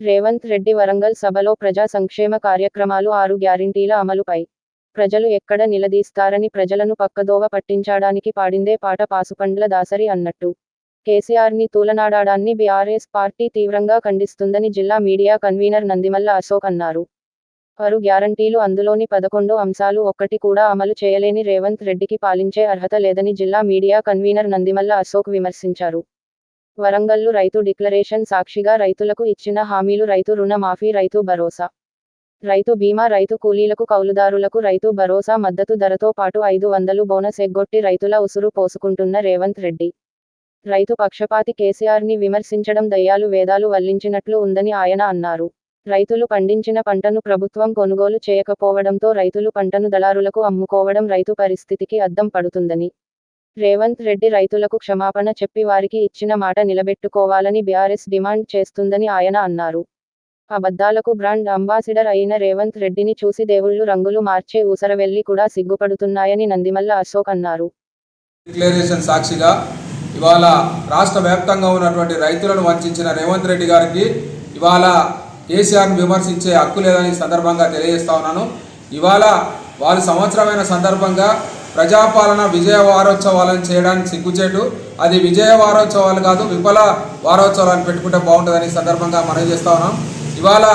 రేవంత్ రెడ్డి వరంగల్ సభలో ప్రజా సంక్షేమ కార్యక్రమాలు ఆరు గ్యారంటీల అమలుపై ప్రజలు ఎక్కడ నిలదీస్తారని ప్రజలను పక్కదోవ పట్టించడానికి పాడిందే పాట పాసుపండ్ల దాసరి అన్నట్టు. కేసీఆర్ని తూలనాడాడాన్ని బీఆర్ఎస్ పార్టీ తీవ్రంగా ఖండిస్తుందని జిల్లా మీడియా కన్వీనర్ నందిమల్ల అశోక్ అన్నారు. ఆరు గ్యారంటీలు అందులోని పదకొండు అంశాలు ఒక్కటి కూడా అమలు చేయలేని రేవంత్ రెడ్డికి పాలించే అర్హత లేదని జిల్లా మీడియా కన్వీనర్ నందిమల్ల అశోక్ విమర్శించారు. వరంగల్లు రైతు డిక్లరేషన్ సాక్షిగా రైతులకు ఇచ్చిన హామీలు రైతు రుణ మాఫీ రైతు భరోసా. రైతు బీమా రైతు కూలీలకు కౌలుదారులకు రైతు భరోసా మద్దతు ధరతో పాటు ఐదు వందలు బోనస్ ఎగ్గొట్టి రైతుల ఉసురు పోసుకుంటున్న రేవంత్ రెడ్డి. రైతు పక్షపాతి కేసీఆర్ని విమర్శించడం దయ్యాలు వేదాలు వల్లించినట్లు ఉందని ఆయన అన్నారు. రైతులు పండించిన పంటను ప్రభుత్వం కొనుగోలు చేయకపోవడంతో రైతులు పంటను దళారులకు అమ్ముకోవడం రైతు పరిస్థితికి అద్దం పడుతుందని రేవంత్ రెడ్డి రైతులకు క్షమాపణ చెప్పి వారికి ఇచ్చిన మాట నిలబెట్టుకోవాలని బీఆర్ఎస్ డిమాండ్ చేస్తుందని ఆయన అన్నారు. అబద్ధాలకు బ్రాండ్ అంబాసిడర్ అయిన రేవంత్ రెడ్డిని చూసి దేవుళ్ళు రంగులు మార్చే ఊసరవెల్లి కూడా సిగ్గుపడుతున్నాయని నందిమల్ల అశోక్ అన్నారు. డిక్లరేషన్ సాక్షిగా ఇవాళ రాష్ట్ర వ్యాప్తంగా ఉన్నటువంటి రైతులను వంచిన రేవంత్ రెడ్డి గారికి ఇవాళ కేసీఆర్ను విమర్శించే హక్కు లేదని సందర్భంగా తెలియజేస్తా ఉన్నాను. ఇవాళ వారు సంవత్సరమైన సందర్భంగా ప్రజాపాలన విజయ వారోత్సవాలను చేయడానికి సిగ్గుచేటు. అది విజయ వారోత్సవాలు కాదు విఫల వారోత్సవాలను పెట్టుకుంటే బాగుంటుందని సందర్భంగా మనం చేస్తా ఉన్నాం. ఇవాళ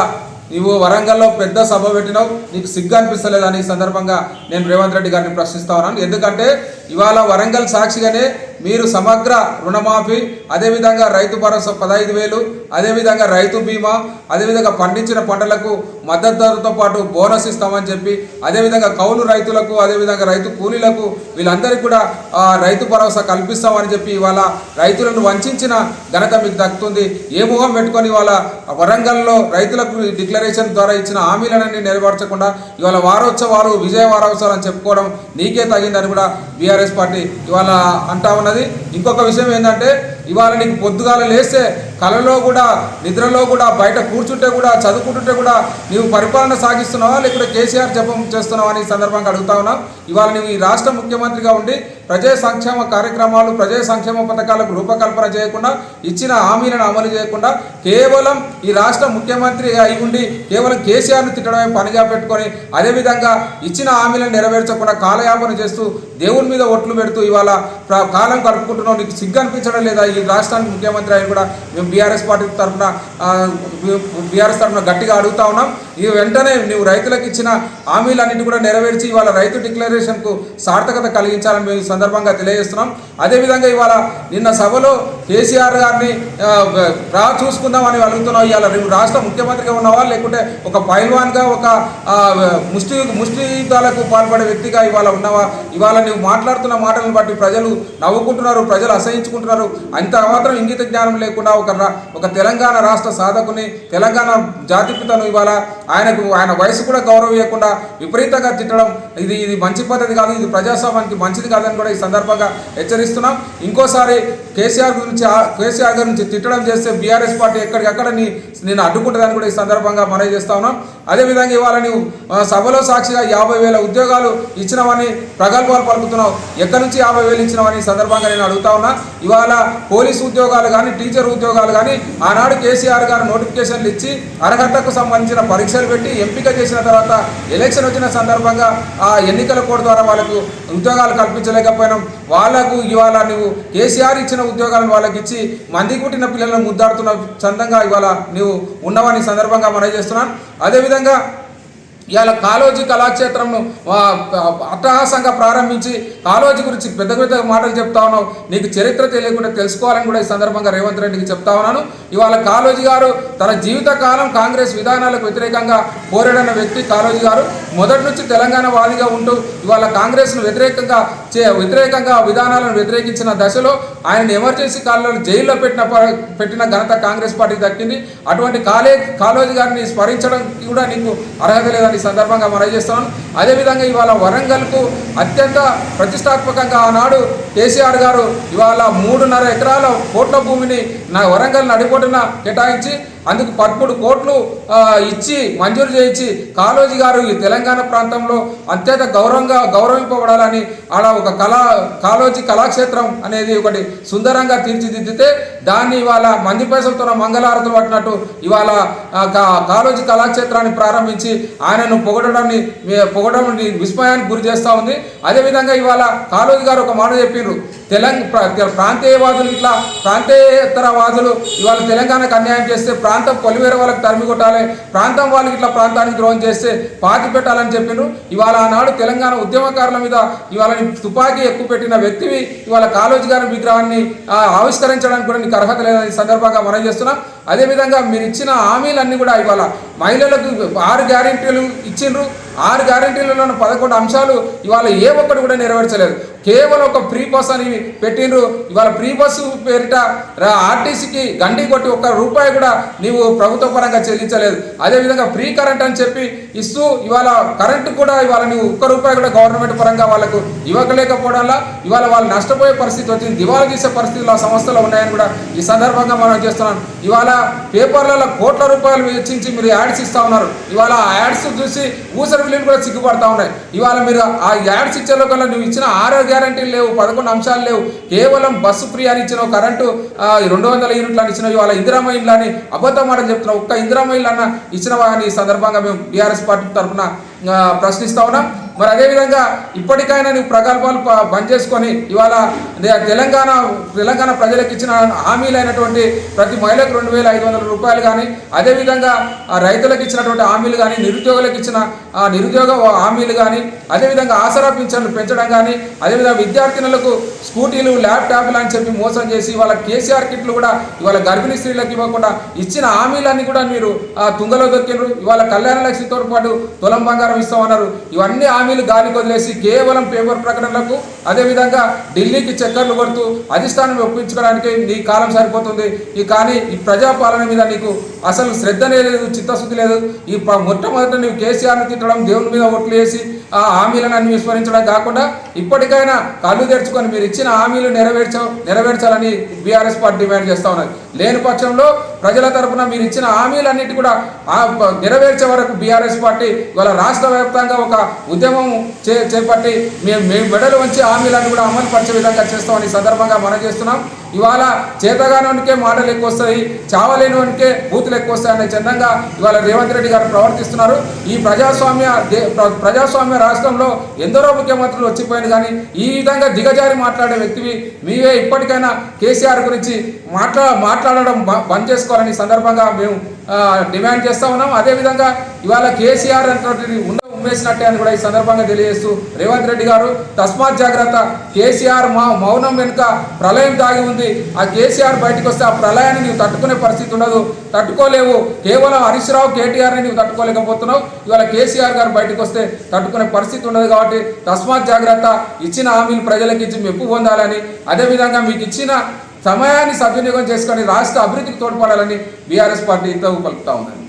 నీవు వరంగల్లో పెద్ద సభ పెట్టినావు నీకు సిగ్గు అనిపిస్తలేదని సందర్భంగా నేను రేవంత్ రెడ్డి గారిని ప్రశ్నిస్తా ఉన్నాను. ఎందుకంటే ఇవాళ వరంగల్ సాక్షిగానే మీరు సమగ్ర రుణమాఫీ అదేవిధంగా రైతు భరోసా పదహైదు వేలు అదేవిధంగా రైతు బీమా అదేవిధంగా పండించిన పంటలకు మద్దతు ధరతో పాటు బోనస్ ఇస్తామని చెప్పి అదేవిధంగా కౌలు రైతులకు అదేవిధంగా రైతు కూలీలకు వీళ్ళందరికీ కూడా రైతు భరోసా కల్పిస్తామని చెప్పి ఇవాళ రైతులను వంచిన ఘనత మీకు దక్కుతుంది. ఏ ముఖం పెట్టుకొని ఇవాళ వరంగల్లో రైతులకు డిక్లరేషన్ ద్వారా ఇచ్చిన హామీలన్నీ నెరవేర్చకుండా ఇవాళ వారోత్సవాలు విజయ వారోత్సవాలు అని చెప్పుకోవడం నీకే తగిందని కూడా బీఆర్ఎస్ పార్టీ ఇవాళ అంటా ఉన్నది. ఇంకొక విషయం ఏంటంటే ఇవాళ నీకు పొద్దుగాల లేస్తే కలలో కూడా నిద్రలో కూడా బయట కూర్చుంటే కూడా చదువుకుంటుంటే కూడా నీవు పరిపాలన సాగిస్తున్నావా లేకుంటే కేసీఆర్ జపం చేస్తున్నావా అని ఈ సందర్భంగా అడుగుతా ఉన్నాం. ఇవాళ నీవు ఈ రాష్ట్ర ముఖ్యమంత్రిగా ఉండి ప్రజా సంక్షేమ కార్యక్రమాలు ప్రజా సంక్షేమ పథకాలకు రూపకల్పన చేయకుండా ఇచ్చిన హామీలను అమలు చేయకుండా కేవలం ఈ రాష్ట్ర ముఖ్యమంత్రి అయి ఉండి కేవలం కేసీఆర్ను తిట్టడమే పనిగా పెట్టుకొని అదేవిధంగా ఇచ్చిన హామీలను నెరవేర్చకుండా కాలయాపన చేస్తూ దేవుని మీద ఒట్లు పెడుతూ ఇవాళ కాలం కడుపుకుంటున్నావు నీకు సిగ్గు అనిపించడం లేదా ఈ రాష్ట్రానికి ముఖ్యమంత్రి అయిన కూడా మేము బీఆర్ఎస్ పార్టీ తరఫున బీఆర్ఎస్ తరఫున గట్టిగా అడుగుతా ఉన్నాం. ఇవి వెంటనే నువ్వు రైతులకు ఇచ్చిన హామీలన్నింటి కూడా నెరవేర్చి ఇవాళ రైతు డిక్లరేషన్కు సార్థకత కలిగించాలని మేము సందర్భంగా తెలియజేస్తున్నాం. అదేవిధంగా ఇవాళ నిన్న సభలో కేసీఆర్ గారిని రా చూసుకుందామని అడుగుతున్నావు ఇవాళ. రేపు రాష్ట్ర ముఖ్యమంత్రిగా ఉన్నావా లేకుంటే ఒక పైల్వాన్గా ఒక ముష్టి ముష్టియుద్ధాలకు పాల్పడే వ్యక్తిగా ఇవాళ ఉన్నావా? ఇవాళ నువ్వు మాట్లాడుతున్న మాటలను బట్టి ప్రజలు నవ్వుకుంటున్నారు ప్రజలు అసహించుకుంటున్నారు. అంత మాత్రం ఇంగిత జ్ఞానం లేకుండా ఒక ఒక తెలంగాణ రాష్ట్ర సాధకుని తెలంగాణ జాతిపితను ఇవాళ ఆయనకు ఆయన వయసు కూడా గౌరవం ఇవ్వకుండా విపరీతంగా తిట్టడం ఇది ఇది మంచి పద్ధతి కాదు ఇది ప్రజాస్వామ్యానికి మంచిది కాదని కూడా ఈ సందర్భంగా హెచ్చరిస్తున్నాం. ఇంకోసారి కేసీఆర్ గురించి ఆ- కేసీఆర్ గారి నుంచి తిట్టడం చేస్తే బీఆర్ఎస్ పార్టీ ఎక్కడికక్కడ నేను అడ్డుకుంటుందని కూడా ఈ సందర్భంగా మనవి చేస్తా ఉన్నాం. అదేవిధంగా ఇవాళ నీవు సభలో సాక్షిగా యాభై వేల ఉద్యోగాలు ఇచ్చినవని ప్రగల్భాలు పలుకుతున్నావు. ఎక్కడి నుంచి యాభై వేలు ఇచ్చినవని సందర్భంగా నేను అడుగుతా ఉన్నా. ఇవాళ పోలీసు ఉద్యోగాలు కానీ టీచర్ ఉద్యోగాలు కానీ ఆనాడు కేసీఆర్ గారు నోటిఫికేషన్లు ఇచ్చి అర్హతకు సంబంధించిన పరీక్షలు పెట్టి ఎంపిక చేసిన తర్వాత ఎలక్షన్ వచ్చిన సందర్భంగా ఆ ఎన్నికల కోడ్ ద్వారా వాళ్ళకు ఉద్యోగాలు కల్పించలేకపోయినాం. వాళ్ళకు ఇవాళ నువ్వు కేసీఆర్ ఇచ్చిన ఉద్యోగాలను వాళ్ళకి ఇచ్చి మంది కుట్టిన పిల్లలను ముద్దాడుతున్న చందంగా ఇవాళ నువ్వు ఉన్నవని సందర్భంగా మనం చేస్తున్నాను. అదేవిధంగా ఇవాళ కాలోజీ కళాక్షేత్రంను అట్టహాసంగా ప్రారంభించి కాలోజీ గురించి పెద్ద పెద్ద మాటలు చెప్తా ఉన్నావు నీకు చరిత్ర తెలియకుండా తెలుసుకోవాలని కూడా ఈ సందర్భంగా రేవంత్ రెడ్డికి చెప్తా ఉన్నాను. ఇవాళ కాలోజీ గారు తన జీవిత కాలం కాంగ్రెస్ విధానాలకు వ్యతిరేకంగా పోరాడిన వ్యక్తి కాలోజీ గారు. మొదటి నుంచి తెలంగాణ వాదిగా ఉంటూ ఇవాళ కాంగ్రెస్ను వ్యతిరేకంగా వ్యతిరేకంగా విధానాలను వ్యతిరేకించిన దశలో ఆయన ఎమర్జెన్సీ కాలంలో జైల్లో పెట్టిన పెట్టిన ఘనత కాంగ్రెస్ పార్టీ దక్కింది. అటువంటి కాలే కాలోజీ గారిని స్మరించడం కూడా నీకు అర్హత లేదని సందర్భంగా మనం చేస్తున్నాను అదేవిధంగా ఇవాళ వరంగల్కు అత్యంత ప్రతిష్టాత్మకంగా ఆనాడు కేసీఆర్ గారు ఇవాళ మూడున్నర ఎకరాల కోట్ల భూమిని నా వరంగల్ నడిపోటున కేటాయించి అందుకు పదమూడు కోట్లు ఇచ్చి మంజూరు చేయించి కాళోజీ గారు ఈ తెలంగాణ ప్రాంతంలో అత్యంత గౌరవంగా గౌరవింపబడాలని ఆడ ఒక కళా కాళోజీ కళాక్షేత్రం అనేది ఒకటి సుందరంగా తీర్చిదిద్దితే దాన్ని ఇవాళ మంది పైసలతో మంగళారతులు పట్టినట్టు ఇవాళ కా- కాళోజీ కళాక్షేత్రాన్ని ప్రారంభించి ఆయనను పొగడడాన్ని పొగడం విస్మయానికి గురి చేస్తూ ఉంది. అదేవిధంగా ఇవాళ కాళోజీ గారు ఒక మాట చెప్పిండ్రు తెలంగాణ ప్రాంతీయవాదులు ఇట్లా ప్రాంతేతరవాదులు ఇవాళ తెలంగాణకు అన్యాయం చేస్తే ప్రాంతం పొలివేర వాళ్ళకి తరిమి కొట్టాలి. ప్రాంతం వాళ్ళకి ఇట్లా ప్రాంతానికి ద్రోహం చేస్తే పాతి పెట్టాలని చెప్పిండ్రు ఇవాళ ఆనాడు తెలంగాణ ఉద్యమకారుల మీద ఇవాళ తుపాకీ ఎక్కువ పెట్టిన వ్యక్తివి ఇవాళ కాళోజీ గారి విగ్రహాన్ని ఆవిష్కరించడానికి కూడా నీకు అర్హత లేదని సందర్భంగా మనం చేస్తున్నాం. అదేవిధంగా మీరు ఇచ్చిన హామీలన్నీ కూడా ఇవాళ మహిళలకు ఆరు గ్యారెంటీలు ఇచ్చిండ్రు. ఆరు గ్యారెంటీలలో పదకొండు అంశాలు ఇవాళ ఏ ఒక్కటి కూడా నెరవేర్చలేదు. కేవలం ఒక ఫ్రీ బస్ అని పెట్టిండ్రు. ఇవాళ ఫ్రీ బస్సు పేరిట ఆర్టీసీకి గండి కొట్టి ఒక్క రూపాయి కూడా నీవు ప్రభుత్వ పరంగా చెల్లించలేదు. అదేవిధంగా ఫ్రీ కరెంట్ అని చెప్పి ఇస్తూ ఇవాళ కరెంటు కూడా ఇవాళ నువ్వు ఒక్క రూపాయి కూడా గవర్నమెంట్ పరంగా వాళ్ళకు ఇవ్వకలేకపోవడంలా వల్ల ఇవాళ వాళ్ళు నష్టపోయే పరిస్థితి వచ్చింది. దివాళా తీసే పరిస్థితులు ఆ సంస్థలు ఉన్నాయని కూడా ఈ సందర్భంగా మనం చేస్తున్నాం. ఇవాళ పేపర్లలో కోట్ల రూపాయలు వెచ్చించి మీరు యాడ్స్ ఇస్తా ఉన్నారు. ఇవాళ ఆ యాడ్స్ చూసి ఊసరి విలువలు కూడా సిగ్గుపడతా ఉన్నాయి. ఇవాళ మీరు ఆ యాడ్స్ ఇచ్చే లోకల్లా నువ్వు ఇచ్చిన ఆరోగ్య గ్యారంటీలు లేవు పదకొండు అంశాలు లేవు. కేవలం బస్సు ఫ్రీ అని ఇచ్చిన కరెంటు రెండు వందల యూనిట్లు అని ఇచ్చిన ఇవాళ ఇందిరామ అని అబద్ధం మాట చెప్తున్నావు. ఒక్క ఇందిరామ అన్న ఇచ్చిన అని సందర్భంగా మేము బీఆర్ఎస్ పార్టీ తరఫున ప్రశ్నిస్తా ఉన్నాం. మరి అదేవిధంగా ఇప్పటికైనా నువ్వు ప్రగల్భాలు బంద్ చేసుకొని ఇవాళ తెలంగాణ తెలంగాణ ప్రజలకు ఇచ్చిన హామీలైనటువంటి ప్రతి మహిళకు రెండు వేల ఐదు వందల రూపాయలు కానీ అదేవిధంగా రైతులకు ఇచ్చినటువంటి హామీలు కానీ నిరుద్యోగులకు ఇచ్చిన ఆ నిరుద్యోగ హామీలు కానీ అదేవిధంగా ఆసరా పింఛన్లు పెంచడం కానీ అదేవిధంగా విద్యార్థినులకు స్కూటీలు ల్యాప్టాప్లు అని చెప్పి మోసం చేసి వాళ్ళ కేసీఆర్ కిట్లు కూడా ఇవాళ గర్భిణీ స్త్రీలకు ఇవ్వకుండా ఇచ్చిన హామీలన్నీ కూడా మీరు తుంగలో దొక్కినారు ఇవాళ కళ్యాణ లక్ష్మితో పాటు తులం బంగారం ఇస్తామన్నారు. ఇవన్నీ హామీలు గాలికి వదిలేసి కేవలం పేపర్ ప్రకటనలకు అదేవిధంగా ఢిల్లీకి చక్కర్లు కొడుతూ అధిష్టానం ఒప్పించుకోవడానికి నీ కాలం సరిపోతుంది. ఈ కానీ ఈ ప్రజాపాలన మీద నీకు అసలు శ్రద్ధనే లేదు చిత్తశుద్ధి లేదు. ఈ మొట్టమొదట నీవు కేసీఆర్ని తిట్టడం దేవుని మీద ఓట్లు వేసి ఆ హామీలను అన్ని విస్మరించడం కాకుండా ఇప్పటికైనా కళ్ళు తెరుచుకొని మీరు ఇచ్చిన హామీలు నెరవేర్చ నెరవేర్చాలని బీఆర్ఎస్ పార్టీ డిమాండ్ చేస్తూ ఉన్నది. లేని పక్షంలో ప్రజల తరపున మీరు ఇచ్చిన హామీలన్నిటి కూడా నెరవేర్చే వరకు బీఆర్ఎస్ పార్టీ ఇవాళ రాష్ట్ర వ్యాప్తంగా ఒక ఉద్యమం చే చేపట్టి మేము మేము మెడలు వంచి హామీలను కూడా అమలు పరిచే విధంగా చేస్తామని సందర్భంగా మనం చేస్తున్నాం. ఇవాళ చేతగానోనికే మాటలు ఎక్కువ వస్తాయి చావలేనివానికే బూతులు ఎక్కువ వస్తాయి అనే చందంగా ఇవాళ రేవంత్ రెడ్డి గారు ప్రవర్తిస్తున్నారు. ఈ ప్రజాస్వామ్య దే- ప్ర- ప్రజాస్వామ్య రాష్ట్రంలో ఎందరో ముఖ్యమంత్రులు వచ్చిపోయారు కానీ ఈ విధంగా దిగజారి మాట్లాడే వ్యక్తివి మీవే ఇప్పటికైనా కేసీఆర్ గురించి మాట్లా మాట్లాడడం బంద్ చేసుకోవాలని సందర్భంగా మేము డిమాండ్ చేస్తా ఉన్నాం. అదేవిధంగా ఇవాళ కేసీఆర్ అంటే ఉన్న ఉమ్మేసినట్టే అని కూడా ఈ సందర్భంగా తెలియజేస్తూ రేవంత్ రెడ్డి గారు తస్మాత్ జాగ్రత్త కేసీఆర్ మా మౌనం వెనుక ప్రళయం దాగి ఉంది. ఆ కేసీఆర్ బయటకు వస్తే ఆ ప్రళయాన్ని నీవు తట్టుకునే పరిస్థితి ఉండదు. తట్టుకోలేవు. కేవలం హరీష్ రావు కేటీఆర్ని నీవు తట్టుకోలేకపోతున్నావు. ఇవాళ కేసీఆర్ గారు బయటకు వస్తే తట్టుకునే పరిస్థితి ఉండదు కాబట్టి తస్మాత్ జాగ్రత్త ఇచ్చిన హామీలు ప్రజలకు ఇచ్చి మెప్పు పొందాలని అదేవిధంగా మీకు ఇచ్చిన సమయాన్ని సద్వినియోగం చేసుకొని రాష్ట్ర అభివృద్ధికి తోడ్పడాలని బీఆర్ఎస్ పార్టీ ఇంత పలుకుతా ఉందండి.